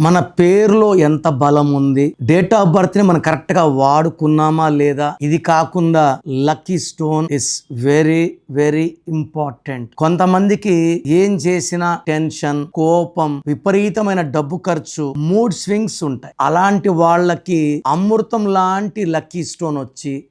మన పేరులో ఎంత బలం ఉంది? డేట్ ఆఫ్ బర్త్ని మనం కరెక్ట్గా వాడుకున్నామా లేదా? ఇది కాకుండా lucky stone is very very important కొంతమందికి ఏం చేసినా టెన్షన్ కోపం విపరీతమైన డబ్బు ఖర్చు మూడ్ స్వింగ్స్ ఉంటాయి. అలాంటి వాళ్ళకి అమృతం లాంటి లక్కీ స్టోన్ వచ్చి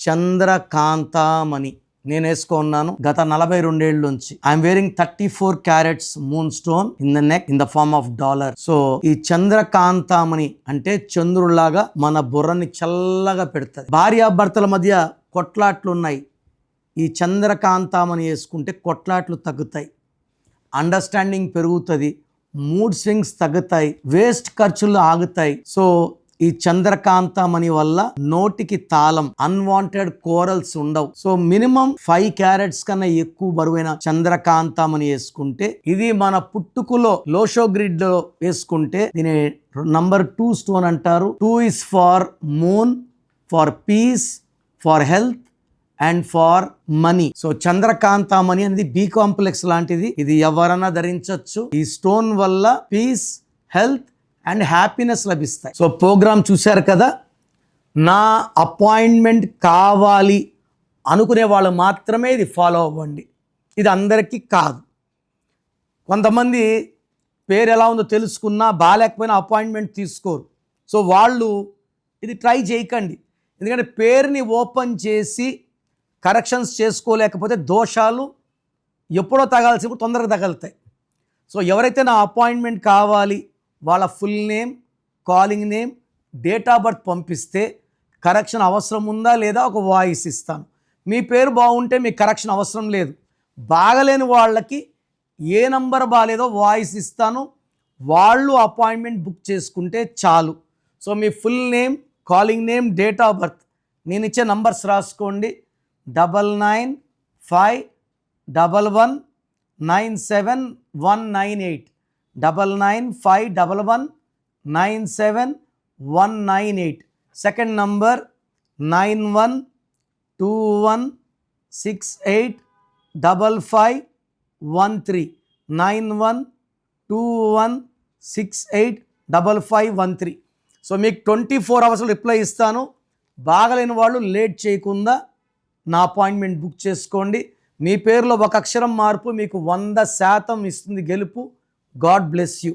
చంద్రకాంతామణి. నేను వేసుకున్నాను గత నలభై రెండేళ్ళ నుంచి I'm wearing thirty four carats moon stone in the neck in the form of dollar so ఈ చంద్రకాంతామణి అంటే చంద్రుల్లాగా మన బుర్రని చల్లగా పెడుతుంది. భార్యాభర్తల మధ్య కొట్లాట్లు ఉన్నాయి. ఈ చంద్రకాంతామణి వేసుకుంటే కొట్లాట్లు తగ్గుతాయి. అండర్స్టాండింగ్ పెరుగుతుంది. మూడ్ స్వింగ్స్ తగ్గుతాయి. వేస్ట్ ఖర్చులు ఆగుతాయి. సో ఈ చంద్రకాంతమణి వల్ల నోటికి తాళం అన్వాంటెడ్ కోరల్స్ ఉండవు. సో మినిమం ఫైవ్ క్యారెట్స్ కన్నా ఎక్కువ బరువైన చంద్రకాంతమణి వేసుకుంటే ఇది మన పుట్టుకులో లోషో గ్రిడ్లో వేసుకుంటే దీని నంబర్ టూ స్టోన్ అంటారు. Two is for moon for peace for health and for money so చంద్రకాంతామణి అనేది బి కాంప్లెక్స్ లాంటిది. ఇది ఎవరైనా ధరించవచ్చు ఈ స్టోన్ వల్ల పీస్ హెల్త్ అండ్ హ్యాపీనెస్ లభిస్తాయి. సో ప్రోగ్రామ్ చూశారు కదా? నా అపాయింట్మెంట్ కావాలి అనుకునే వాళ్ళు మాత్రమే ఇది ఫాలో అవ్వండి. ఇది అందరికీ కాదు. కొంతమంది పేరు ఎలా ఉందో తెలుసుకున్నా బాగాలేకపోయినా అపాయింట్మెంట్ తీసుకోరు. సో వాళ్ళు ఇది ట్రై చేయకండి. ఎందుకంటే పేరుని ఓపెన్ చేసి కరెక్షన్స్ చేసుకోలేకపోతే దోషాలు ఎప్పుడో తగాల్సినప్పుడు తొందరగా తగలుతాయి. సో ఎవరైతే నా అపాయింట్మెంట్ కావాలి వాళ్ళ full name calling name date of birth పంపిస్తే కరెక్షన్ అవసరం ఉందా లేదా ఒక వాయిస్ ఇస్తాను. మీ పేరు బాగుంటే మీకు కరెక్షన్ అవసరం లేదు. బాగలేని వాళ్ళకి ఏ నంబర్ బాగాలేదో వాయిస్ ఇస్తాను. వాళ్ళు అపాయింట్మెంట్ బుక్ చేసుకుంటే చాలు. So me full name calling name date of birth నేను ఇచ్చే నంబర్స్ రాసుకోండి. Double nine five double one nine seven one nine eight. Double nine five double one nine seven one nine eight second number nine one two one six eight double five one three nine one two one six eight double five one three so మీకు twenty four అవర్స్లో reply ఇస్తాను. బాగలేని వాళ్ళు late చేయకుండా నా appointment book చేసుకోండి. మీ పేరులో ఒక అక్షరం మార్పు మీకు వంద శాతం ఇస్తుంది గెలుపు. God bless you.